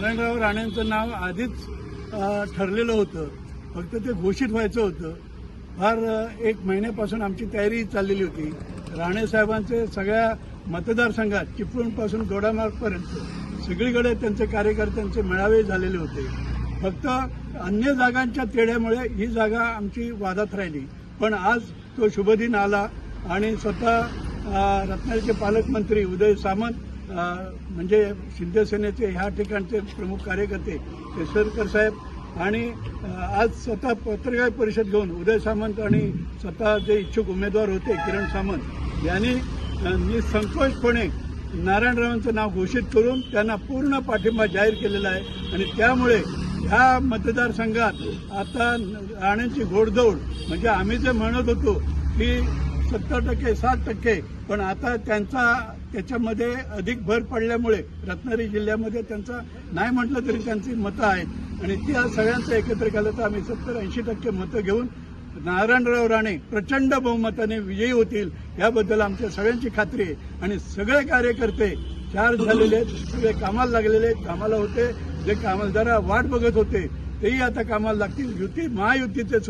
नारायणराव राणेंचं नाव आधीच ठरलेलं होतं. फक्त ते घोषित व्हायचं होतं. फार एक महिन्यापासून आमची तयारी चाललेली होती. राणे साहेबांचे सगळ्या मतदारसंघात चिपळूणपासून दोडामार्गपर्यंत सगळीकडे त्यांचे कार्यकर्त्यांचे मेळावे झालेले होते. फक्त अन्य जागांच्या तेढ्यामुळे ही जागा आमची वादात राहिली. पण आज तो शुभदिन आला आणि स्वतः रत्नागिरीचे पालकमंत्री उदय सामंत म्हणजे शिंदेसेनेचे ह्या ठिकाणचे प्रमुख कार्यकर्ते केसरकर साहेब आणि आज स्वतः पत्रकार परिषद घेऊन उदय सामंत आणि स्वतः जे इच्छुक उमेदवार होते किरण सामंत यांनी अ, निसंकोचपणे नारायणरावांचं नाव घोषित करून त्यांना पूर्ण पाठिंबा जाहीर केलेला आहे आणि त्यामुळे ह्या मतदारसंघात आता राणेंची घोडदौड म्हणजे आम्ही जे म्हणत होतो की सत्तर टक्के साठ टक्के पण आता त्यांचा त्याच्यामध्ये अधिक भर पडल्यामुळे रत्नागिरी जिल्ह्यामध्ये त्यांचा नाही म्हटलं तरी त्यांची मतं आहेत. आणि त्या सगळ्यांचं एकत्र केलं तर आम्ही सत्तर ऐंशी टक्के मतं घेऊन नारायणराव राणे प्रचंड बहुमताने विजयी होतील याबद्दल आमच्या सगळ्यांची खात्री आहे. आणि सगळे कार्यकर्ते चार झालेले आहेत सगळे कामाला लागलेले आहेत. कामाला होते जे कामाला जरा वाट बघत होते तेही आता कामाला लागतील. युती महायुतीचे